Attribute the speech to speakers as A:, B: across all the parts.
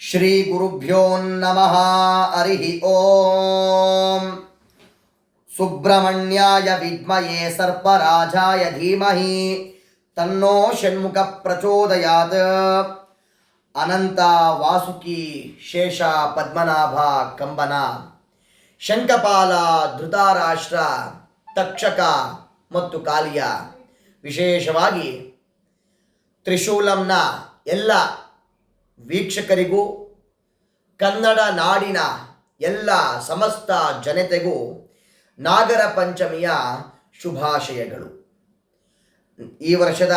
A: ಶ್ರೀ ಗುರುಭ್ಯೋ ನಮಃ ಹರಿ ಓಂ ಸುಬ್ರಹ್ಮಣ್ಯಾಯ ವಿದ್ಮಯೇ ಸರ್ಪರಾಜಾಯ ಧೀಮಹಿ ತನ್ನೋ ಷಣ್ಮುಖ ಪ್ರಚೋದಯಾತ್ ಅನಂತ ವಾಸುಕಿ ಶೇಷ ಪದ್ಮನಾಭ ಕಂಬನ ಶಂಕಪಾಲ ಧೃತಾರಾಷ್ಟ್ರ ತಕ್ಷಕ ಮತ್ತು ಕಾಲಿಯ ವಿಶೇಷವಾಗಿ ತ್ರಿಶೂಲಂನ ಎಲ್ಲ ವೀಕ್ಷಕರಿಗೂ, ಕನ್ನಡ ನಾಡಿನ ಎಲ್ಲ ಸಮಸ್ತ ಜನತೆಗೂ ನಾಗರ ಪಂಚಮಿಯ ಶುಭಾಶಯಗಳು. ಈ ವರ್ಷದ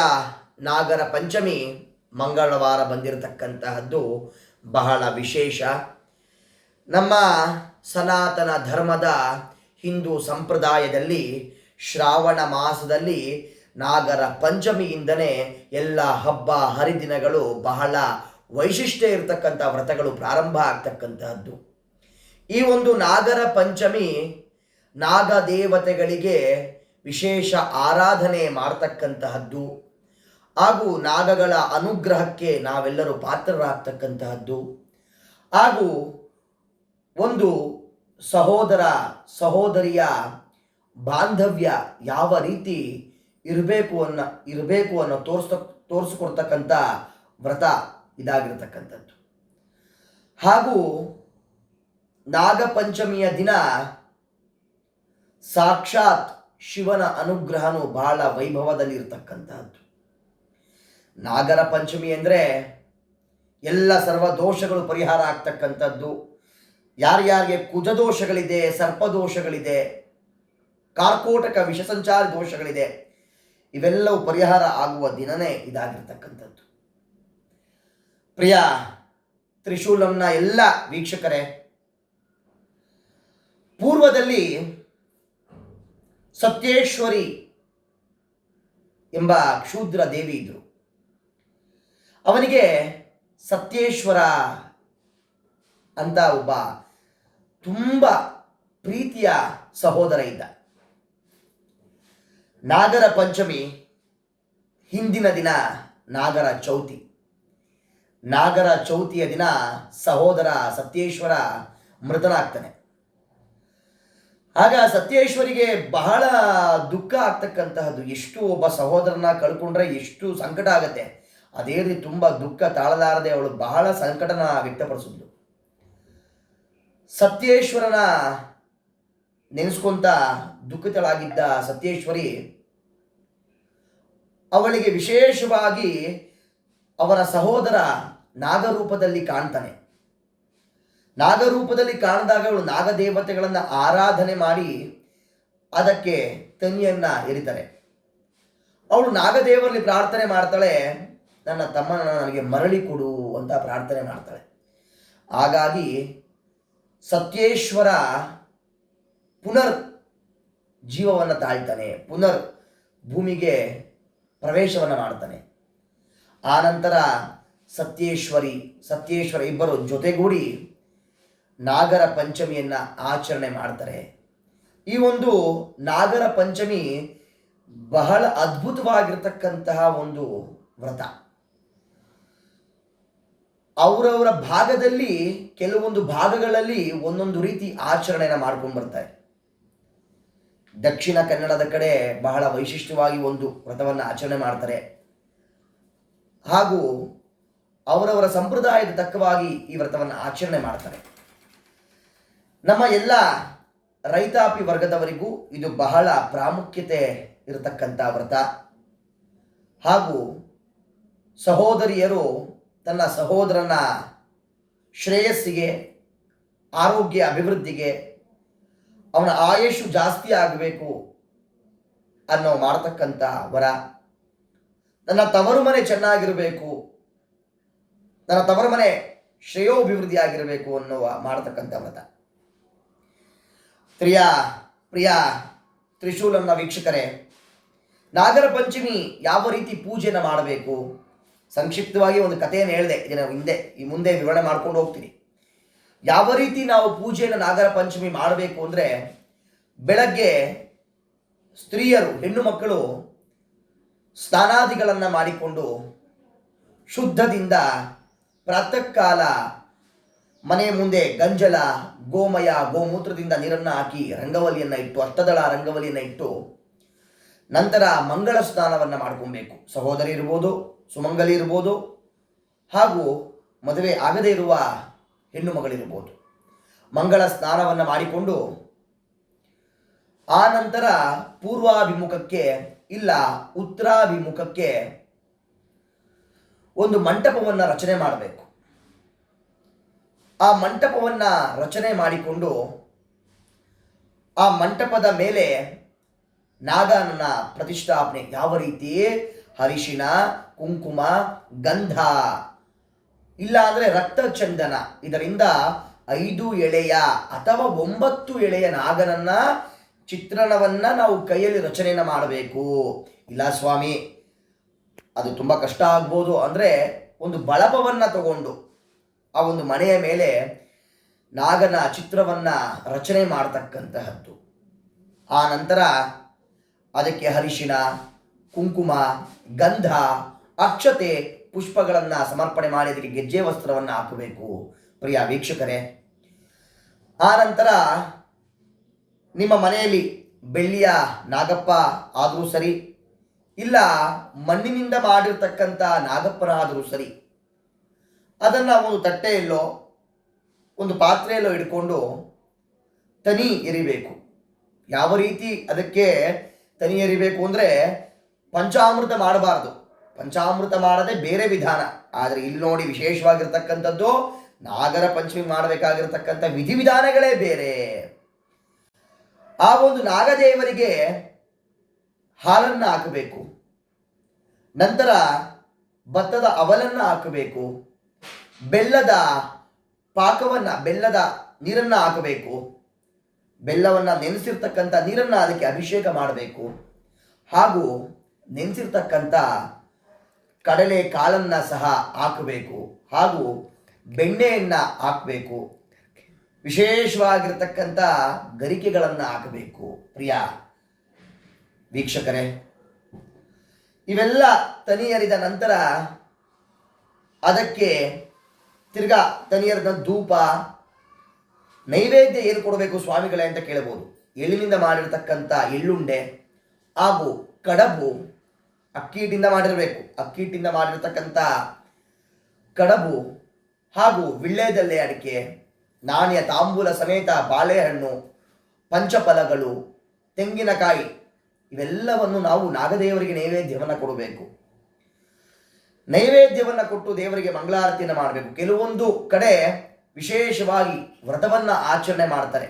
A: ನಾಗರ ಪಂಚಮಿ ಮಂಗಳವಾರ ಬಂದಿರತಕ್ಕಂತಹದ್ದು ಬಹಳ ವಿಶೇಷ. ನಮ್ಮ ಸನಾತನ ಧರ್ಮದ ಹಿಂದೂ ಸಂಪ್ರದಾಯದಲ್ಲಿ ಶ್ರಾವಣ ಮಾಸದಲ್ಲಿ ನಾಗರ ಪಂಚಮಿಯಿಂದನೇ ಎಲ್ಲ ಹಬ್ಬ ಹರಿದಿನಗಳು ಬಹಳ ವೈಶಿಷ್ಟ್ಯ ಇರತಕ್ಕಂಥ ವ್ರತಗಳು ಪ್ರಾರಂಭ ಆಗ್ತಕ್ಕಂತಹದ್ದು. ಈ ಒಂದು ನಾಗರ ಪಂಚಮಿ ನಾಗ ದೇವತೆಗಳಿಗೆ ವಿಶೇಷ ಆರಾಧನೆ ಮಾಡ್ತಕ್ಕಂತಹದ್ದು. ಹಾಗೂ ನಾಗಗಳ ಅನುಗ್ರಹಕ್ಕೆ ನಾವೆಲ್ಲರೂ ಪಾತ್ರರಾಗ್ತಕ್ಕಂತಹದ್ದು. ಹಾಗೂ ಒಂದು ಸಹೋದರ, ಸಹೋದರಿಯ ಬಾಂಧವ್ಯ ಯಾವ ರೀತಿ ಇರಬೇಕು ಅನ್ನೋ ಇರಬೇಕು ಅನ್ನೋ ತೋರಿಸ್ತ ತೋರಿಸ್ಕೊಡ್ತಕ್ಕಂಥ ವ್ರತ. ಇದಾಗಿರ್ತಕ್ಕಂಥದ್ದು. ಹಾಗೂ ನಾಗಪಂಚಮಿಯ ದಿನ ಸಾಕ್ಷಾತ್ ಶಿವನ ಅನುಗ್ರಹನು ಬಹಳ ವೈಭವದಲ್ಲಿ ಇರತಕ್ಕಂತಹದ್ದು ನಾಗರ ಪಂಚಮಿ ಅಂದರೆ ಎಲ್ಲ ಸರ್ವ ದೋಷಗಳು ಪರಿಹಾರ ಆಗ್ತಕ್ಕಂಥದ್ದು. ಯಾರ್ಯಾರಿಗೆ ಕುಜದೋಷಗಳಿದೆ, ಸರ್ಪದೋಷಗಳಿದೆ, ಕಾರ್ಕೋಟಕ ವಿಷಸಂಚಾರ ದೋಷಗಳಿದೆ, ಇವೆಲ್ಲವೂ ಪರಿಹಾರ ಆಗುವ ದಿನನೇ ಇದಾಗಿರ್ತಕ್ಕಂಥದ್ದು. ಪ್ರಿಯ ತ್ರಿಶೂಲಂನ ಎಲ್ಲ ವೀಕ್ಷಕರೇ, ಪೂರ್ವದಲ್ಲಿ ಸತ್ಯೇಶ್ವರಿ ಎಂಬ ಕ್ಷೂದ್ರ ದೇವಿ ಇದ್ರು. ಅವನಿಗೆ ಸತ್ಯೇಶ್ವರ ಅಂತ ಒಬ್ಬ ತುಂಬ ಪ್ರೀತಿಯ ಸಹೋದರ ಇದ್ದ. ನಾಗರ ಪಂಚಮಿ, ಹಿಂದಿನ ದಿನ ನಾಗರ ಚೌತಿ. ನಾಗರ ಚೌತಿಯ ದಿನ ಸಹೋದರ ಸತ್ಯೇಶ್ವರ ಮೃತನಾಗ್ತಾನೆ. ಆಗ ಸತ್ಯೇಶ್ವರಿಗೆ ಬಹಳ ದುಃಖ ಆಗ್ತಕ್ಕಂತಹದ್ದು. ಎಷ್ಟು ಒಬ್ಬ ಸಹೋದರನ ಕಳ್ಕೊಂಡ್ರೆ ಎಷ್ಟು ಸಂಕಟ ಆಗತ್ತೆ. ಅದೇ ರೀತಿ ತುಂಬ ದುಃಖ ತಾಳಲಾರದೆ ಅವಳು ಬಹಳ ಸಂಕಟನ ವ್ಯಕ್ತಪಡಿಸಿದ್ಲು. ಸತ್ಯೇಶ್ವರನ ನೆನೆಸ್ಕೊಂತ ದುಃಖಿತಳಾಗಿದ್ದ ಸತ್ಯೇಶ್ವರಿ ಅವಳಿಗೆ ವಿಶೇಷವಾಗಿ ಅವನ ಸಹೋದರ ನಾಗರೂಪದಲ್ಲಿ ಕಾಣ್ತಾನೆ. ನಾಗರೂಪದಲ್ಲಿ ಕಾಣದಾಗ ಅವಳು ನಾಗದೇವತೆಗಳನ್ನು ಆರಾಧನೆ ಮಾಡಿ ಅದಕ್ಕೆ ತನಿಯನ್ನ ಎರಿತಾರೆ. ಅವಳು ನಾಗದೇವರಲ್ಲಿ ಪ್ರಾರ್ಥನೆ ಮಾಡ್ತಾಳೆ, ನನ್ನ ತಮ್ಮನ ನನಗೆ ಮರಳಿ ಕೊಡು ಅಂತ ಪ್ರಾರ್ಥನೆ ಮಾಡ್ತಾಳೆ. ಹಾಗಾಗಿ ಸತ್ಯೇಶ್ವರ ಪುನರ್ ಜೀವವನ್ನು ತಾಳ್ತಾನೆ, ಪುನರ್ ಭೂಮಿಗೆ ಪ್ರವೇಶವನ್ನು ಮಾಡ್ತಾನೆ. ಆನಂತರ ಸತ್ಯೇಶ್ವರಿ, ಸತ್ಯೇಶ್ವರ ಇಬ್ಬರು ಜೊತೆಗೂಡಿ ನಾಗರ ಪಂಚಮಿಯನ್ನು ಆಚರಣೆ ಮಾಡ್ತಾರೆ. ಈ ಒಂದು ನಾಗರ ಪಂಚಮಿ ಬಹಳ ಅದ್ಭುತವಾಗಿರ್ತಕ್ಕಂತಹ ಒಂದು ವ್ರತ. ಅವರವರ ಭಾಗದಲ್ಲಿ ಕೆಲವೊಂದು ಭಾಗಗಳಲ್ಲಿ ಒಂದೊಂದು ರೀತಿ ಆಚರಣೆನ ಮಾಡ್ಕೊಂಡು ಬರ್ತಾರೆ. ದಕ್ಷಿಣ ಕನ್ನಡದ ಕಡೆ ಬಹಳ ವೈಶಿಷ್ಟ್ಯವಾಗಿ ಒಂದು ವ್ರತವನ್ನು ಆಚರಣೆ ಮಾಡ್ತಾರೆ. ಹಾಗೂ ಅವರವರ ಸಂಪ್ರದಾಯದ ತಕ್ಕವಾಗಿ ಈ ವ್ರತವನ್ನು ಆಚರಣೆ ಮಾಡ್ತಾರೆ. ನಮ್ಮ ಎಲ್ಲ ರೈತಾಪಿ ವರ್ಗದವರಿಗೂ ಇದು ಬಹಳ ಪ್ರಾಮುಖ್ಯತೆ ಇರತಕ್ಕಂಥ ವ್ರತ. ಹಾಗೂ ಸಹೋದರಿಯರು ತನ್ನ ಸಹೋದರನ ಶ್ರೇಯಸ್ಸಿಗೆ, ಆರೋಗ್ಯ ಅಭಿವೃದ್ಧಿಗೆ ಅವನ ಆಯಸ್ಸು ಜಾಸ್ತಿ ಆಗಬೇಕು ಅನ್ನೋ ಮಾಡ್ತಕ್ಕಂಥ ವರ. ನನ್ನ ತವರು ಮನೆ ಚೆನ್ನಾಗಿರಬೇಕು. ನನ್ನ ತವರು ಮನೆ ಶ್ರೇಯೋಭಿವೃದ್ಧಿ ಆಗಿರಬೇಕು ಅನ್ನುವ ಮಾಡತಕ್ಕಂಥ ವ್ರತ. ಪ್ರಿಯ ಪ್ರಿಯ, ತ್ರಿಶೂಲನ್ನ ವೀಕ್ಷಕರೇ, ನಾಗರ ಪಂಚಮಿ ಯಾವ ರೀತಿ ಪೂಜೆಯನ್ನು ಮಾಡಬೇಕು? ಸಂಕ್ಷಿಪ್ತವಾಗಿ ಒಂದು ಕಥೆಯನ್ನು ಹೇಳಿದೆ, ಇದನ್ನು ಹಿಂದೆ, ಈ ಮುಂದೆ ವಿವರಣೆ ಮಾಡ್ಕೊಂಡು ಹೋಗ್ತೀನಿ. ಯಾವ ರೀತಿ ನಾವು ಪೂಜೆಯನ್ನು ನಾಗರ ಪಂಚಮಿ ಮಾಡಬೇಕು ಅಂದರೆ, ಬೆಳಗ್ಗೆ ಸ್ತ್ರೀಯರು, ಹೆಣ್ಣು ಮಕ್ಕಳು ಸ್ನಾನಾದಿಗಳನ್ನು ಮಾಡಿಕೊಂಡು ಶುದ್ಧದಿಂದ ಪ್ರಾತಃ ಕಾಲ ಮನೆ ಮುಂದೆ ಗಂಜಲ, ಗೋಮಯ, ಗೋಮೂತ್ರದಿಂದ ನೀರನ್ನು ಹಾಕಿ ರಂಗವಲಿಯನ್ನು ಇಟ್ಟು, ಅಷ್ಟದಳ ರಂಗವಲಿಯನ್ನು ಇಟ್ಟು ನಂತರ ಮಂಗಳ ಸ್ನಾನವನ್ನು ಮಾಡ್ಕೊಬೇಕು. ಸಹೋದರಿ ಇರ್ಬೋದು, ಸುಮಂಗಲಿ ಇರ್ಬೋದು ಹಾಗೂ ಮದುವೆ ಆಗದೇ ಇರುವ ಹೆಣ್ಣು ಮಗಳಿರ್ಬೋದು. ಮಂಗಳ ಸ್ನಾನವನ್ನು ಮಾಡಿಕೊಂಡು ಆ ನಂತರ ಪೂರ್ವಾಭಿಮುಖಕ್ಕೆ ಇಲ್ಲ, ಉತ್ತರಾಭಿಮುಖಕ್ಕೆ ಒಂದು ಮಂಟಪವನ್ನು ರಚನೆ ಮಾಡಬೇಕು. ಆ ಮಂಟಪವನ್ನು ರಚನೆ ಮಾಡಿಕೊಂಡು ಆ ಮಂಟಪದ ಮೇಲೆ ನಾಗನನ್ನ ಪ್ರತಿಷ್ಠಾಪನೆ. ಯಾವ ರೀತಿ? ಹರಿಶಿನ ಕುಂಕುಮ, ಗಂಧ. ಇಲ್ಲ ಅಂದರೆ ರಕ್ತಚಂದನ. ಇದರಿಂದ ಐದು ಎಳೆಯ ಅಥವಾ ಒಂಬತ್ತು ಎಳೆಯ ನಾಗನನ್ನ ಚಿತ್ರಣವನ್ನ ನಾವು ಕೈಯಲ್ಲಿ ರಚನೆಯನ್ನು ಮಾಡಬೇಕು. ಇಲ್ಲ ಸ್ವಾಮಿ, ಅದು ತುಂಬ ಕಷ್ಟ ಆಗ್ಬೋದು. ಅಂದರೆ ಒಂದು ಬಳಪವನ್ನು ತಗೊಂಡು ಆ ಒಂದು ಮನೆಯ ಮೇಲೆ ನಾಗನ ಚಿತ್ರವನ್ನು ರಚನೆ ಮಾಡತಕ್ಕಂತಹದ್ದು. ಆ ನಂತರ ಅದಕ್ಕೆ ಹರಿಶಿನ ಕುಂಕುಮ, ಗಂಧ, ಅಕ್ಷತೆ ಪುಷ್ಪಗಳನ್ನು ಸಮರ್ಪಣೆ ಮಾಡಿ ಅದಕ್ಕೆ ಗೆಜ್ಜೆ ವಸ್ತ್ರವನ್ನು ಹಾಕಬೇಕು. ಪ್ರಿಯ ವೀಕ್ಷಕರೇ, ಆ ನಂತರ ನಿಮ್ಮ ಮನೆಯಲ್ಲಿ ಬೆಳ್ಳಿಯ ನಾಗಪ್ಪ ಆದರೂ ಸರಿ, ಇಲ್ಲ ಮಣ್ಣಿನಿಂದ ಮಾಡಿರ್ತಕ್ಕಂಥ ನಾಗಪ್ಪನಾದರೂ ಸರಿ, ಅದನ್ನು ಒಂದು ತಟ್ಟೆಯಲ್ಲೋ, ಒಂದು ಪಾತ್ರೆಯಲ್ಲೋ ಇಟ್ಕೊಂಡು ತನಿ ಎರಿಬೇಕು. ಯಾವ ರೀತಿ ಅದಕ್ಕೆ ತನಿ ಎರಿಬೇಕು ಅಂದರೆ ಪಂಚಾಮೃತ ಮಾಡಬಾರ್ದು. ಪಂಚಾಮೃತ ಮಾಡದೆ ಬೇರೆ ವಿಧಾನ. ಆದರೆ ಇಲ್ಲಿ ನೋಡಿ ವಿಶೇಷವಾಗಿರ್ತಕ್ಕಂಥದ್ದು ನಾಗರ ಪಂಚಮಿ ಮಾಡಬೇಕಾಗಿರ್ತಕ್ಕಂಥ ವಿಧಿವಿಧಾನಗಳೇ ಬೇರೆ. ಆ ಒಂದು ನಾಗದೇವರಿಗೆ ಹಾಲನ್ನು ಹಾಕಬೇಕು. ನಂತರ ಭತ್ತದ ಅವಲನ್ನು ಹಾಕಬೇಕು. ಬೆಲ್ಲದ ಪಾಕವನ್ನು, ಬೆಲ್ಲದ ನೀರನ್ನು ಹಾಕಬೇಕು. ಬೆಲ್ಲವನ್ನು ನೆನೆಸಿರ್ತಕ್ಕಂಥ ನೀರನ್ನು ಅದಕ್ಕೆ ಅಭಿಷೇಕ ಮಾಡಬೇಕು. ಹಾಗೂ ನೆನೆಸಿರ್ತಕ್ಕಂಥ ಕಡಲೆ ಕಾಳನ್ನು ಸಹ ಹಾಕಬೇಕು. ಹಾಗೂ ಬೆಣ್ಣೆಯನ್ನು ಹಾಕಬೇಕು. ವಿಶೇಷವಾಗಿರ್ತಕ್ಕಂಥ ಗರಿಕೆಗಳನ್ನು ಹಾಕಬೇಕು. ಪ್ರಿಯ, ವೀಕ್ಷಕರೇ, ಇವೆಲ್ಲ ತನಿಯರಿದ ನಂತರ ಅದಕ್ಕೆ ತಿರ್ಗಾ ತನಿಯರದ ಧೂಪ, ನೈವೇದ್ಯ ಏನು ಕೊಡಬೇಕು ಸ್ವಾಮಿಗಳೇ ಅಂತ ಕೇಳಬಹುದು ಎಳ್ಳಿನಿಂದ ಮಾಡಿರತಕ್ಕಂಥ ಎಳ್ಳುಂಡೆ ಹಾಗೂ ಕಡಬು ಅಕ್ಕಿಟ್ಟಿಂದ ಮಾಡಿರಬೇಕು. ಅಕ್ಕಿಟ್ಟಿಂದ ಮಾಡಿರತಕ್ಕಂಥ ಕಡಬು ಹಾಗೂ ವಿಳ್ಳೆದಲ್ಲೇ ಅಡಿಕೆ ನಾಣ್ಯ ತಾಂಬೂಲ ಸಮೇತ ಬಾಳೆಹಣ್ಣು, ಪಂಚಫಲಗಳು, ತೆಂಗಿನಕಾಯಿ, ಇವೆಲ್ಲವನ್ನು ನಾವು ನಾಗದೇವರಿಗೆ ನೈವೇದ್ಯವನ್ನು ಕೊಡಬೇಕು. ನೈವೇದ್ಯವನ್ನು ಕೊಟ್ಟು ದೇವರಿಗೆ ಮಂಗಳಾರತಿಯನ್ನು ಮಾಡಬೇಕು. ಕೆಲವೊಂದು ಕಡೆ ವಿಶೇಷವಾಗಿ ವ್ರತವನ್ನು ಆಚರಣೆ ಮಾಡ್ತಾರೆ.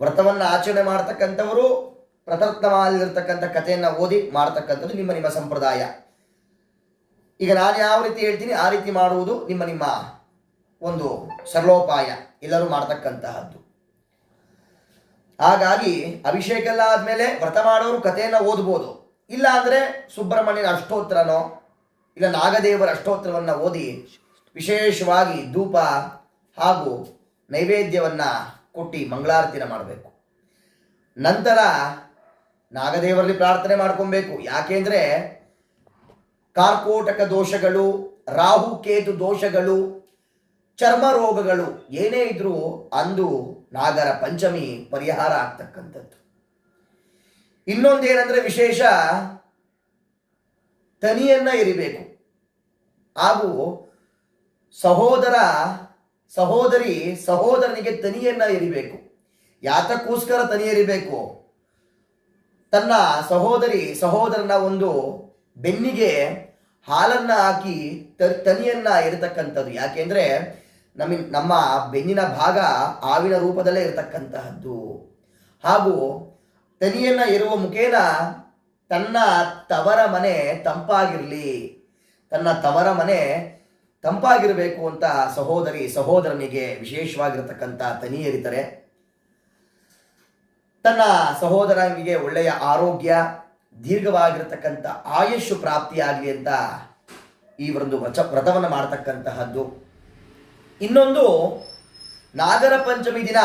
A: ವ್ರತವನ್ನು ಆಚರಣೆ ಮಾಡ್ತಕ್ಕಂಥವರು ಪ್ರತರ್ಥವಾಗಿರ್ತಕ್ಕಂಥ ಕಥೆಯನ್ನು ಓದಿ ಮಾಡ್ತಕ್ಕಂಥದ್ದು ನಿಮ್ಮ ನಿಮ್ಮ ಸಂಪ್ರದಾಯ. ಈಗ ನಾನು ಯಾವ ರೀತಿ ಹೇಳ್ತೀನಿ, ಆ ರೀತಿ ಮಾಡುವುದು ನಿಮ್ಮ ನಿಮ್ಮ ಒಂದು ಸರಳೋಪಾಯ ಎಲ್ಲರೂ ಮಾಡ್ತಕ್ಕಂತಹದ್ದು. ಹಾಗಾಗಿ ಅಭಿಷೇಕ ಎಲ್ಲ ಆದಮೇಲೆ ವ್ರತ ಮಾಡೋರು ಕಥೆಯನ್ನು ಓದ್ಬೋದು. ಇಲ್ಲ ಅಂದರೆ ಸುಬ್ರಹ್ಮಣ್ಯನ ಅಷ್ಟೋತ್ತರನೋ ಇಲ್ಲ ನಾಗದೇವರ ಅಷ್ಟೋತ್ತರವನ್ನು ಓದಿ ವಿಶೇಷವಾಗಿ ಧೂಪ ಹಾಗೂ ನೈವೇದ್ಯವನ್ನು ಕೊಟ್ಟು ಮಂಗಳಾರತಿನ ಮಾಡಬೇಕು. ನಂತರ ನಾಗದೇವರಲ್ಲಿ ಪ್ರಾರ್ಥನೆ ಮಾಡ್ಕೊಬೇಕು. ಯಾಕೆಂದರೆ ಕಾರ್ಕೋಟಕ ದೋಷಗಳು, ರಾಹು ಕೇತು ದೋಷಗಳು ಚರ್ಮ ರೋಗಗಳು ಏನೇ ಇದ್ರೂ ಅಂದು ನಾಗರ ಪಂಚಮಿ ಪರಿಹಾರ ಆಗ್ತಕ್ಕಂಥದ್ದು. ಇನ್ನೊಂದೇನೆಂದ್ರೆ ವಿಶೇಷ, ತನಿಯನ್ನ ಇರಿಬೇಕು. ಹಾಗೂ ಸಹೋದರ, ಸಹೋದರಿ, ಸಹೋದರನಿಗೆ ತನಿಯನ್ನ ಇರಿಬೇಕು. ಯಾತಕ್ಕೋಸ್ಕರ ತನಿ ಇರಿಬೇಕು? ತನ್ನ ಸಹೋದರಿ, ಸಹೋದರನ ಒಂದು ಬೆನ್ನಿಗೆ ಹಾಲನ್ನ ಹಾಕಿ ತನಿಯನ್ನ ಇರತಕ್ಕಂಥದ್ದು. ಯಾಕೆಂದ್ರೆ ನಮ್ಮ ನಮ್ಮ ಬೆನ್ನಿನ ಭಾಗ ಆವಿನ ರೂಪದಲ್ಲೇ ಇರತಕ್ಕಂತಹದ್ದು. ಹಾಗೂ ತನಿಯನ್ನ ಇರುವ ಮುಖೇನ ತನ್ನ ತವರ ಮನೆ ತಂಪಾಗಿರಲಿ. ತನ್ನ ತವರ ಮನೆ ತಂಪಾಗಿರಬೇಕು ಅಂತ ಸಹೋದರಿ, ಸಹೋದರನಿಗೆ ವಿಶೇಷವಾಗಿರತಕ್ಕಂಥ ತನಿಯರಿತರೆ. ತನ್ನ ಸಹೋದರನಿಗೆ ಒಳ್ಳೆಯ ಆರೋಗ್ಯ ದೀರ್ಘವಾಗಿರತಕ್ಕಂಥ ಆಯುಷ್ ಪ್ರಾಪ್ತಿಯಾಗಲಿ ಅಂತ ಈ ಒಂದು ವ್ರತವನ್ನು ಮಾಡತಕ್ಕಂತಹದ್ದು. ಇನ್ನೊಂದು ನಾಗರ ಪಂಚಮಿ ದಿನ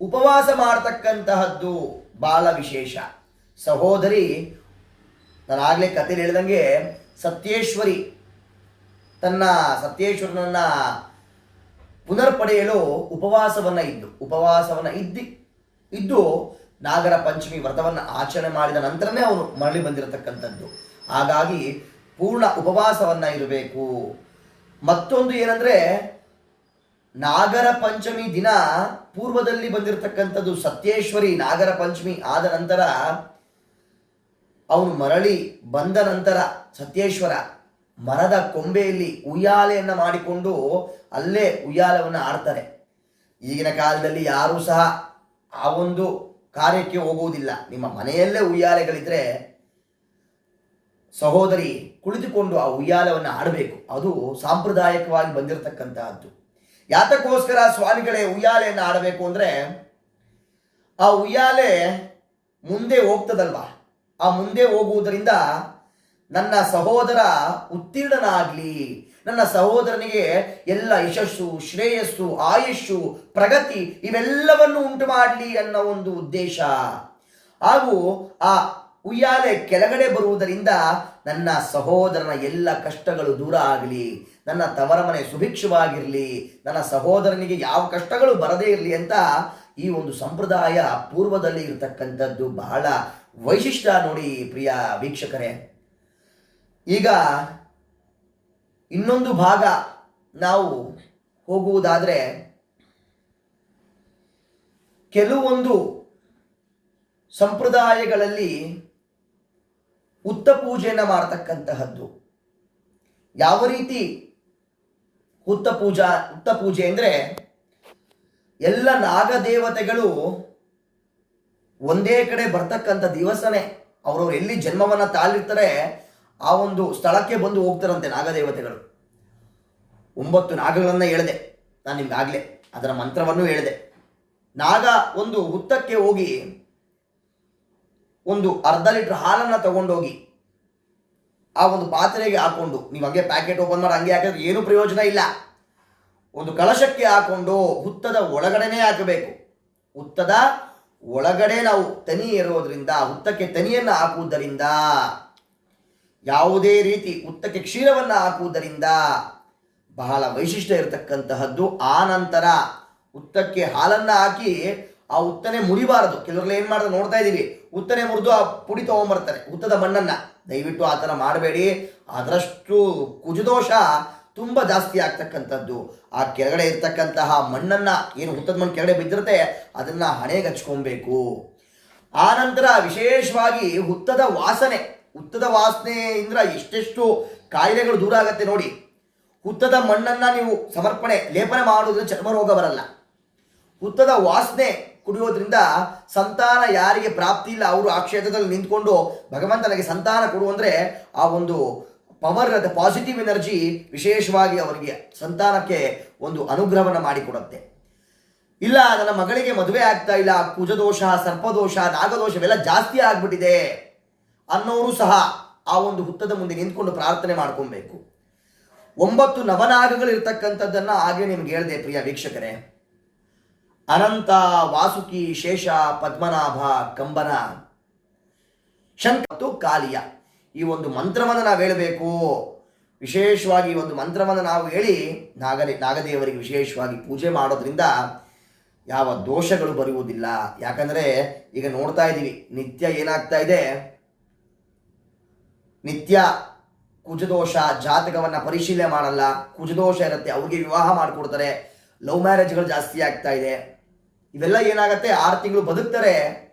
A: ಉಪವಾಸ ಮಾಡ್ತಕ್ಕಂತಹದ್ದು ಬಹಳ ವಿಶೇಷ. ಸಹೋದರಿ, ನಾನು ಆಗಲೇ ಕಥೆಲಿ ಹೇಳಿದಂಗೆ ಸತ್ಯೇಶ್ವರಿ ತನ್ನ ಸತ್ಯೇಶ್ವರನನ್ನ ಪುನರ್ ಪಡೆಯಲು ಉಪವಾಸವನ್ನ ಇದ್ದು, ಉಪವಾಸವನ್ನ ಇದ್ದಿ, ಇದ್ದು ನಾಗರ ಪಂಚಮಿ ವ್ರತವನ್ನು ಆಚರಣೆ ಮಾಡಿದ ನಂತರನೇ ಅವನು ಮರಳಿ ಬಂದಿರತಕ್ಕಂಥದ್ದು. ಹಾಗಾಗಿ ಪೂರ್ಣ ಉಪವಾಸವನ್ನ ಇರಬೇಕು. ಮತ್ತೊಂದು ಏನಂದ್ರೆ ನಾಗರ ಪಂಚಮಿ ದಿನ ಪೂರ್ವದಲ್ಲಿ ಬಂದಿರತಕ್ಕಂಥದ್ದು ಸತ್ಯೇಶ್ವರಿ ನಾಗರ ಪಂಚಮಿ ಆದ ನಂತರ ಅವನು ಮರಳಿ ಬಂದ ನಂತರ ಸತ್ಯೇಶ್ವರ ಮರದ ಕೊಂಬೆಯಲ್ಲಿ ಉಯ್ಯಾಲೆಯನ್ನು ಮಾಡಿಕೊಂಡು ಅಲ್ಲೇ ಉಯ್ಯಾಲವನ್ನು ಆಡ್ತಾರೆ. ಈಗಿನ ಕಾಲದಲ್ಲಿ ಯಾರೂ ಸಹ ಆ ಒಂದು ಕಾರ್ಯಕ್ಕೆ ಹೋಗುವುದಿಲ್ಲ. ನಿಮ್ಮ ಮನೆಯಲ್ಲೇ ಉಯ್ಯಾಲೆಗಳಿದ್ರೆ ಸಹೋದರಿ ಕುಳಿತುಕೊಂಡು ಆ ಉಯ್ಯಾಲವನ್ನು ಆಡಬೇಕು. ಅದು ಸಾಂಪ್ರದಾಯಿಕವಾಗಿ ಬಂದಿರತಕ್ಕಂತಹದ್ದು. ಯಾತಕ್ಕೋಸ್ಕರ ಸ್ವಾಮಿಗಳೇ ಉಯ್ಯಾಲೆಯನ್ನು ಆಡಬೇಕು ಅಂದ್ರೆ ಆ ಉಯ್ಯಾಲೆ ಮುಂದೆ ಹೋಗ್ತದಲ್ವಾ? ಆ ಮುಂದೆ ಹೋಗುವುದರಿಂದ ನನ್ನ ಸಹೋದರ ಉತ್ತೀರ್ಣನಾಗ್ಲಿ. ನನ್ನ ಸಹೋದರನಿಗೆ ಎಲ್ಲ ಯಶಸ್ಸು, ಶ್ರೇಯಸ್ಸು ಆಯುಷ್ಯು ಪ್ರಗತಿ ಇವೆಲ್ಲವನ್ನು ಉಂಟು ಮಾಡಲಿ ಅನ್ನೋ ಒಂದು ಉದ್ದೇಶ. ಹಾಗೂ ಆ ಉಯ್ಯಾಲೆ ಕೆಳಗಡೆ ಬರುವುದರಿಂದ ನನ್ನ ಸಹೋದರನ ಎಲ್ಲ ಕಷ್ಟಗಳು ದೂರ ಆಗಲಿ. ನನ್ನ ತವರ ಮನೆ ಸುಭಿಕ್ಷವಾಗಿರಲಿ, ನನ್ನ ಸಹೋದರನಿಗೆ ಯಾವ ಕಷ್ಟಗಳು ಬರದೇ ಇರಲಿ ಅಂತ ಈ ಒಂದು ಸಂಪ್ರದಾಯ ಪೂರ್ವದಲ್ಲಿ ಇರತಕ್ಕಂಥದ್ದು ಬಹಳ ವೈಶಿಷ್ಟ್ಯ ನೋಡಿ ಪ್ರಿಯ ವೀಕ್ಷಕರೇ. ಈಗ ಇನ್ನೊಂದು ಭಾಗ ನಾವು ಹೋಗುವುದಾದರೆ ಕೆಲವೊಂದು ಸಂಪ್ರದಾಯಗಳಲ್ಲಿ ಉತ್ತ ಪೂಜೆಯನ್ನು ಮಾಡತಕ್ಕಂತಹದ್ದು. ಯಾವ ರೀತಿ ಹುತ್ತ ಪೂಜಾ, ಹುತ್ತ ಪೂಜೆ ಅಂದರೆ ಎಲ್ಲ ನಾಗದೇವತೆಗಳು ಒಂದೇ ಕಡೆ ಬರ್ತಕ್ಕಂಥ ದಿವಸನೇ ಅವರು ಎಲ್ಲಿ ಜನ್ಮವನ್ನು ತಾಳಿರ್ತಾರೆ ಆ ಒಂದು ಸ್ಥಳಕ್ಕೆ ಬಂದು ಹೋಗ್ತಾರಂತೆ ನಾಗದೇವತೆಗಳು. ಒಂಬತ್ತು ನಾಗಗಳನ್ನು ಹೇಳಿದೆ. ನಾನು ನಿಮ್ಗಾಗಲೇ ಅದರ ಮಂತ್ರವನ್ನು ಹೇಳಿದೆ. ನಾಗ ಒಂದು ಹುತ್ತಕ್ಕೆ ಹೋಗಿ ಒಂದು ಅರ್ಧ ಲೀಟರ್ ಹಾಲನ್ನು ತಗೊಂಡೋಗಿ ಆ ಒಂದು ಪಾತ್ರೆಗೆ ಹಾಕೊಂಡು, ನೀವು ಹಂಗೆ ಪ್ಯಾಕೆಟ್ ಓಪನ್ ಮಾಡಿ ಹಂಗೆ ಹಾಕಿದ್ರೆ ಏನು ಪ್ರಯೋಜನ ಇಲ್ಲ. ಒಂದು ಕಳಶಕ್ಕೆ ಹಾಕೊಂಡು ಹುತ್ತದ ಒಳಗಡೆನೇ ಹಾಕಬೇಕು. ಹುತ್ತದ ಒಳಗಡೆ ನಾವು ತನಿ ಇರೋದ್ರಿಂದ ಹುತ್ತಕ್ಕೆ ತನಿಯನ್ನು ಹಾಕುವುದರಿಂದ, ಯಾವುದೇ ರೀತಿ ಹುತ್ತಕ್ಕೆ ಕ್ಷೀರವನ್ನು ಹಾಕುವುದರಿಂದ ಬಹಳ ವೈಶಿಷ್ಟ್ಯ ಇರತಕ್ಕಂತಹದ್ದು. ಆ ನಂತರ ಹುತ್ತಕ್ಕೆ ಹಾಲನ್ನ ಹಾಕಿ ಆ ಉತ್ತನೆ ಮುರಿಬಾರದು. ಕೆಲವರೆಲ್ಲ ಏನು ಮಾಡ್ತಾರೆ ನೋಡ್ತಾ ಇದ್ದೀವಿ. ಉತ್ತನೆ ಮುರಿದು ಆ ಪುಡಿ ತಗೊಂಡ್ಬರ್ತಾರೆ ಉತ್ತದ ಮಣ್ಣನ್ನ. ದಯವಿಟ್ಟು ಆ ಥರ ಮಾಡಬೇಡಿ. ಅದರಷ್ಟು ಕುಜದೋಷ ತುಂಬ ಜಾಸ್ತಿ ಆಗ್ತಕ್ಕಂಥದ್ದು. ಆ ಕೆಳಗಡೆ ಇರ್ತಕ್ಕಂತಹ ಮಣ್ಣನ್ನ, ಏನು ಹುತ್ತದ ಮಣ್ಣು ಕೆಳಗಡೆ ಬಿದ್ದಿರುತ್ತೆ, ಅದನ್ನ ಹಣೆಗೆ ಹಚ್ಕೊಬೇಕು ಆ ನಂತರ ವಿಶೇಷವಾಗಿ ಹುತ್ತದ ವಾಸನೆ. ಹುತ್ತದ ವಾಸನೆಯಿಂದ ಎಷ್ಟೆಷ್ಟು ಕಾಯಿಲೆಗಳು ದೂರ ಆಗುತ್ತೆ ನೋಡಿ. ಹುತ್ತದ ಮಣ್ಣನ್ನ ನೀವು ಸಮರ್ಪಣೆ, ಲೇಪನೆ ಮಾಡೋದ್ರಿಂದ ಚರ್ಮ ರೋಗ ಬರಲ್ಲ. ಹುತ್ತದ ವಾಸನೆ ಕುಡಿಯೋದ್ರಿಂದ ಸಂತಾನ ಯಾರಿಗೆ ಪ್ರಾಪ್ತಿ ಇಲ್ಲ, ಅವರು ಆ ಕ್ಷೇತ್ರದಲ್ಲಿ ನಿಂತ್ಕೊಂಡು ಭಗವಂತನಿಗೆ ಸಂತಾನ ಕೊಡು ಅಂದರೆ ಆ ಒಂದು ಪವರ್ ಅದ ಪಾಸಿಟಿವ್ ಎನರ್ಜಿ ವಿಶೇಷವಾಗಿ ಅವರಿಗೆ ಸಂತಾನಕ್ಕೆ ಒಂದು ಅನುಗ್ರಹವನ್ನು ಮಾಡಿಕೊಡುತ್ತೆ. ಇಲ್ಲ, ನನ್ನ ಮಗಳಿಗೆ ಮದುವೆ ಆಗ್ತಾ ಇಲ್ಲ, ಕುಜದೋಷ, ಸರ್ಪದೋಷ, ನಾಗದೋಷ ಇವೆಲ್ಲ ಜಾಸ್ತಿ ಆಗ್ಬಿಟ್ಟಿದೆ ಅನ್ನೋರು ಸಹ ಆ ಒಂದು ಹುತ್ತದ ಮುಂದೆ ನಿಂತ್ಕೊಂಡು ಪ್ರಾರ್ಥನೆ ಮಾಡ್ಕೊಬೇಕು. ಒಂಬತ್ತು ನವನಾಗಗಳು ಇರ್ತಕ್ಕಂಥದ್ದನ್ನು ಹಾಗೆ ನಿಮ್ಗೆ ಹೇಳಿದೆ ಪ್ರಿಯ ವೀಕ್ಷಕರೇ. ಅನಂತ ವಾಸುಕಿ ಶೇಷ ಪದ್ಮನಾಭ ಕಂಬನ ಶಂಕ ಮತ್ತು ಕಾಲಿಯ. ಈ ಒಂದು ಮಂತ್ರವನ್ನು ನಾವು ಹೇಳಬೇಕು. ವಿಶೇಷವಾಗಿ ಈ ಒಂದು ಮಂತ್ರವನ್ನು ನಾವು ಹೇಳಿ ನಾಗದೇ ನಾಗದೇವರಿಗೆ ವಿಶೇಷವಾಗಿ ಪೂಜೆ ಮಾಡೋದ್ರಿಂದ ಯಾವ ದೋಷಗಳು ಬರುವುದಿಲ್ಲ. ಯಾಕಂದರೆ ಈಗ ನೋಡ್ತಾ ಇದ್ದೀವಿ, ನಿತ್ಯ ಏನಾಗ್ತಾ ಇದೆ? ನಿತ್ಯ ಕುಜದೋಷ ಜಾತಕವನ್ನು ಪರಿಶೀಲನೆ ಮಾಡಲ್ಲ. ಕುಜದೋಷ ಇರುತ್ತೆ, ಅವ್ರಿಗೆ ವಿವಾಹ ಮಾಡಿಕೊಡ್ತಾರೆ. ಲವ್ ಮ್ಯಾರೇಜ್ಗಳು ಜಾಸ್ತಿ ಆಗ್ತಾ ಇದೆ. ಇವೆಲ್ಲ ಏನಾಗುತ್ತೆ? ಆರು ತಿಂಗಳು ಬದುಕ್ತಾರೆ.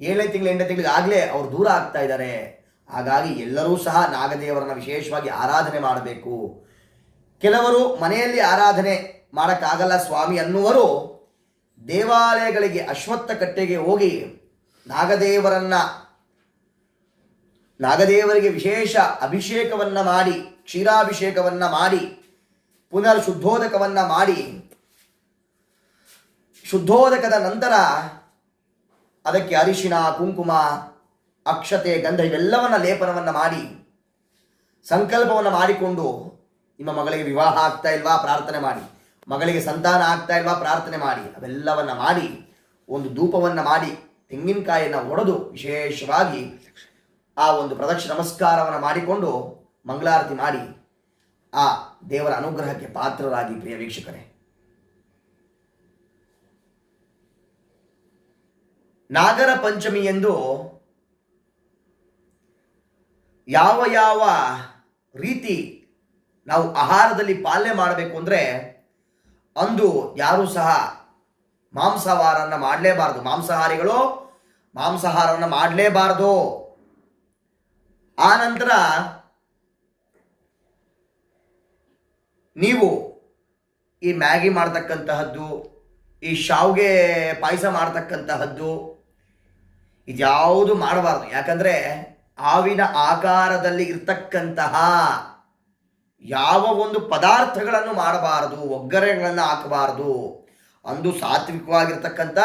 A: ಏಳನೇ ತಿಂಗಳು, ಎಂಟನೇ ತಿಂಗಳಿಗೆ ಆಗಲೇ ಅವರು ದೂರ ಆಗ್ತಾ ಇದ್ದಾರೆ. ಹಾಗಾಗಿ ಎಲ್ಲರೂ ಸಹ ನಾಗದೇವರನ್ನ ವಿಶೇಷವಾಗಿ ಆರಾಧನೆ ಮಾಡಬೇಕು. ಕೆಲವರು ಮನೆಯಲ್ಲಿ ಆರಾಧನೆ ಮಾಡೋಕ್ಕಾಗಲ್ಲ ಸ್ವಾಮಿ ಅನ್ನುವರು ದೇವಾಲಯಗಳಿಗೆ ಅಶ್ವತ್ಥ ಕಟ್ಟೆಗೆ ಹೋಗಿ ನಾಗದೇವರನ್ನ, ನಾಗದೇವರಿಗೆ ವಿಶೇಷ ಅಭಿಷೇಕವನ್ನ ಮಾಡಿ, ಕ್ಷೀರಾಭಿಷೇಕವನ್ನು ಮಾಡಿ ಪುನರ್ ಶುದ್ಧೋದಕವನ್ನು ಮಾಡಿ ಶುದ್ಧೋದಕದ ನಂತರ ಅದಕ್ಕೆ ಅರಿಶಿನ, ಕುಂಕುಮ, ಅಕ್ಷತೆ, ಗಂಧ ಇವೆಲ್ಲವನ್ನ ಲೇಪನವನ್ನು ಮಾಡಿ, ಸಂಕಲ್ಪವನ್ನು ಮಾಡಿಕೊಂಡು ನಿಮ್ಮ ಮಗಳಿಗೆ ವಿವಾಹ ಆಗ್ತಾ ಇಲ್ವಾ? ಪ್ರಾರ್ಥನೆ ಮಾಡಿ. ಮಗಳಿಗೆ ಸಂತಾನ ಆಗ್ತಾ ಇಲ್ವಾ? ಪ್ರಾರ್ಥನೆ ಮಾಡಿ. ಅವೆಲ್ಲವನ್ನು ಮಾಡಿ, ಒಂದು ಧೂಪವನ್ನು ಮಾಡಿ, ತೆಂಗಿನಕಾಯಿಯನ್ನು ಒಡೆದು ವಿಶೇಷವಾಗಿ ಆ ಒಂದು ಪ್ರದಕ್ಷ ನಮಸ್ಕಾರವನ್ನು ಮಾಡಿಕೊಂಡು ಮಂಗಳಾರತಿ ಮಾಡಿ ಆ ದೇವರ ಅನುಗ್ರಹಕ್ಕೆ ಪಾತ್ರರಾಗಿ ಪ್ರಿಯ ವೀಕ್ಷಕರೇ. ನಾಗರ ಪಂಚಮಿ ಎಂದು ಯಾವ ಯಾವ ರೀತಿ ನಾವು ಆಹಾರದಲ್ಲಿ ಪಾಲನೆ ಮಾಡಬೇಕು ಅಂದರೆ ಅಂದು ಯಾರೂ ಸಹ ಮಾಂಸಾಹಾರನ ಮಾಡಲೇಬಾರದು. ಮಾಂಸಾಹಾರಿಗಳು ಮಾಂಸಾಹಾರವನ್ನು ಮಾಡಲೇಬಾರದು. ಆ ನಂತರ ನೀವು ಈ ಮ್ಯಾಗಿ ಮಾಡ್ತಕ್ಕಂತಹದ್ದು, ಈ ಶಾವ್ಗೆ ಪಾಯಸ ಮಾಡ್ತಕ್ಕಂತಹದ್ದು ಇದ್ಯಾವುದು ಮಾಡಬಾರ್ದು. ಯಾಕಂದ್ರೆ ಹಾವಿನ ಆಕಾರದಲ್ಲಿ ಇರ್ತಕ್ಕಂತಹ ಯಾವ ಒಂದು ಪದಾರ್ಥಗಳನ್ನು ಮಾಡಬಾರದು, ಒಗ್ಗರಣೆಗಳನ್ನು ಹಾಕಬಾರದು, ಅಂದು ಸಾತ್ವಿಕವಾಗಿರ್ತಕ್ಕಂಥ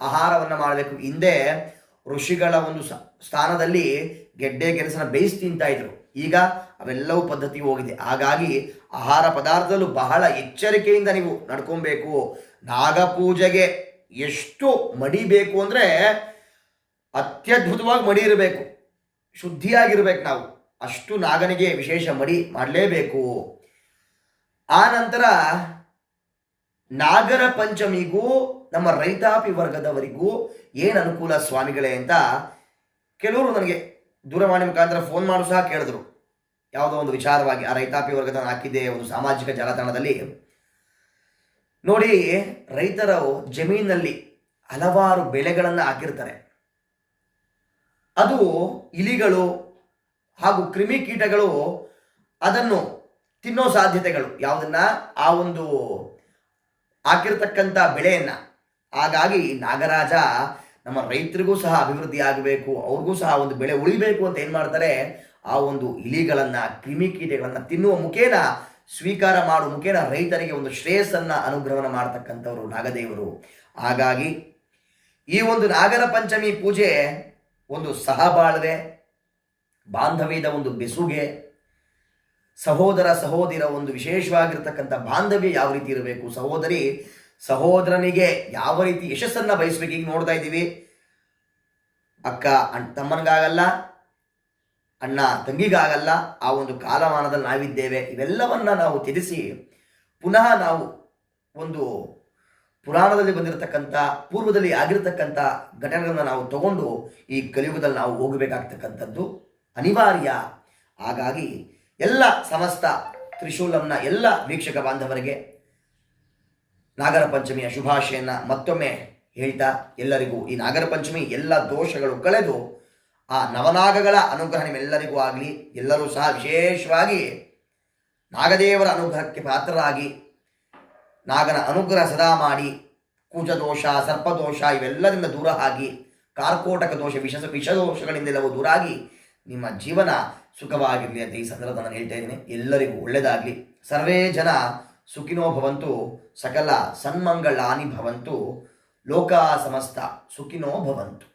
A: ಆಹಾರವನ್ನು ಮಾಡಬೇಕು. ಹಿಂದೆ ಋಷಿಗಳ ಒಂದು ಸ್ಥಾನದಲ್ಲಿ ಗೆಡ್ಡೆ ಗೆಣಸನ್ನು ಬೇಯಿಸಿ ತಿಂತಾ ಇದ್ರು. ಈಗ ಅವೆಲ್ಲವೂ ಪದ್ಧತಿ ಹೋಗಿದೆ. ಹಾಗಾಗಿ ಆಹಾರ ಪದಾರ್ಥದಲ್ಲೂ ಬಹಳ ಎಚ್ಚರಿಕೆಯಿಂದ ನೀವು ನಡ್ಕೊಬೇಕು. ನಾಗಪೂಜೆಗೆ ಎಷ್ಟು ಮಡಿಬೇಕು ಅಂದರೆ ಅತ್ಯದ್ಭುತವಾಗಿ ಮಡಿ ಇರಬೇಕು. ಶುದ್ಧಿಯಾಗಿರ್ಬೇಕು ನಾವು. ಅಷ್ಟು ನಾಗನಿಗೆ ವಿಶೇಷ ಮಡಿ ಮಾಡಲೇಬೇಕು. ಆ ನಂತರ ನಾಗರ ಪಂಚಮಿಗೂ ನಮ್ಮ ರೈತಾಪಿ ವರ್ಗದವರಿಗೂ ಏನು ಅನುಕೂಲ ಸ್ವಾಮಿಗಳೇ ಅಂತ ಕೆಲವರು ನನಗೆ ದೂರವಾಣಿ ಮುಖಾಂತರ ಫೋನ್ ಮಾಡು ಸಹ ಕೇಳಿದ್ರು. ಯಾವುದೋ ಒಂದು ವಿಚಾರವಾಗಿ ಆ ರೈತಾಪಿ ವರ್ಗದ ಹಾಕಿದ್ದೆ, ಒಂದು ಸಾಮಾಜಿಕ ಜಾಲತಾಣದಲ್ಲಿ. ನೋಡಿ, ರೈತರು ಜಮೀನಲ್ಲಿ ಹಲವಾರು ಬೆಳೆಗಳನ್ನು ಹಾಕಿರ್ತಾರೆ. ಅದು ಇಲಿಗಳು ಹಾಗೂ ಕ್ರಿಮಿಕೀಟಗಳು ಅದನ್ನು ತಿನ್ನೋ ಸಾಧ್ಯತೆಗಳು. ಯಾವುದನ್ನ? ಆ ಒಂದು ಹಾಕಿರ್ತಕ್ಕಂಥ ಬೆಳೆಯನ್ನ. ಹಾಗಾಗಿ ನಾಗರಾಜ ನಮ್ಮ ರೈತರಿಗೂ ಸಹ ಅಭಿವೃದ್ಧಿ ಆಗಬೇಕು, ಅವ್ರಿಗೂ ಸಹ ಒಂದು ಬೆಳೆ ಉಳಿಬೇಕು ಅಂತ ಏನು ಮಾಡ್ತಾರೆ? ಆ ಒಂದು ಇಲಿಗಳನ್ನ, ಕ್ರಿಮಿಕೀಟಗಳನ್ನು ತಿನ್ನುವ ಮುಖೇನ ಸ್ವೀಕಾರ ಮಾಡುವ ಮುಖೇನ ರೈತರಿಗೆ ಒಂದು ಶ್ರೇಯಸ್ಸನ್ನ ಅನುಗ್ರಹಣ ಮಾಡತಕ್ಕಂಥವರು ನಾಗದೇವರು. ಹಾಗಾಗಿ ಈ ಒಂದು ನಾಗರ ಪಂಚಮಿ ಪೂಜೆ ಒಂದು ಸಹಬಾಳ್ವೆ, ಬಾಂಧವ್ಯದ ಒಂದು ಬೆಸುಗೆ, ಸಹೋದರ ಸಹೋದರ ಒಂದು ವಿಶೇಷವಾಗಿರ್ತಕ್ಕಂಥ ಬಾಂಧವ್ಯ ಯಾವ ರೀತಿ ಇರಬೇಕು? ಸಹೋದರಿ, ಸಹೋದರನಿಗೆ ಯಾವ ರೀತಿ ಯಶಸ್ಸನ್ನು ಬಯಸಬೇಕು? ಈಗ ನೋಡ್ತಾ ಇದ್ದೀವಿ. ಅಕ್ಕ, ಅಣ್ಣ ತಮ್ಮನಿಗಾಗಲ್ಲ, ಅಣ್ಣ ತಂಗಿಗಾಗಲ್ಲ, ಆ ಒಂದು ಕಾಲಮಾನದಲ್ಲಿ ನಾವಿದ್ದೇವೆ. ಇವೆಲ್ಲವನ್ನ ನಾವು ತಿಳಿಸಿ ಪುನಃ ನಾವು ಒಂದು ಪುರಾಣದಲ್ಲಿ ಬಂದಿರತಕ್ಕಂಥ, ಪೂರ್ವದಲ್ಲಿ ಆಗಿರತಕ್ಕಂಥ ಘಟನೆಗಳನ್ನು ನಾವು ತಗೊಂಡು ಈ ಕಲಿಯುಗದಲ್ಲಿ ನಾವು ಹೋಗಬೇಕಾಗ್ತಕ್ಕಂಥದ್ದು ಅನಿವಾರ್ಯ. ಹಾಗಾಗಿ ಎಲ್ಲ ಸಮಸ್ತ ತ್ರಿಶೂಲಂನ ಎಲ್ಲ ವೀಕ್ಷಕ ಬಾಂಧವರಿಗೆ ನಾಗರ ಪಂಚಮಿಯ ಶುಭಾಶಯನ್ನು ಮತ್ತೊಮ್ಮೆ ಹೇಳ್ತಾ ಎಲ್ಲರಿಗೂ, ಈ ನಾಗರ ಪಂಚಮಿ ಎಲ್ಲ ದೋಷಗಳು ಕಳೆದು ಆ ನವನಾಗಗಳ ಅನುಗ್ರಹ ನಿಮ್ಮೆಲ್ಲರಿಗೂ ಆಗಲಿ. ಎಲ್ಲರೂ ಸಹ ವಿಶೇಷವಾಗಿ ನಾಗದೇವರ ಅನುಗ್ರಹಕ್ಕೆ ಪಾತ್ರರಾಗಿ ನಾಗನ ಅನುಗ್ರಹ ಸದಾ ಮಾಡಿ. ಕೂಜದೋಷ, ಸರ್ಪದೋಷ ಇವೆಲ್ಲದಿಂದ ದೂರ ಆಗಿ, ಕಾರ್ಕೋಟಕ ದೋಷ, ವಿಷ, ವಿಷದೋಷಗಳಿಂದೆಲ್ಲವೂ ದೂರ ಆಗಿ ನಿಮ್ಮ ಜೀವನ ಸುಖವಾಗಿರಲಿ ಅಂತ ಈ ಸಂದರ್ಭ ನಾನು ಹೇಳ್ತಾ ಇದ್ದೀನಿ. ಎಲ್ಲರಿಗೂ ಒಳ್ಳೆಯದಾಗಲಿ ಸರ್ವೇ ಜನ ಸುಖಿನೋ ಭವಂತು, ಸಕಲ ಸನ್ಮಂಗಳಾನಿ ಭವಂತು, ಲೋಕ ಸಮಸ್ತ ಸುಖಿನೋ ಭವಂತು.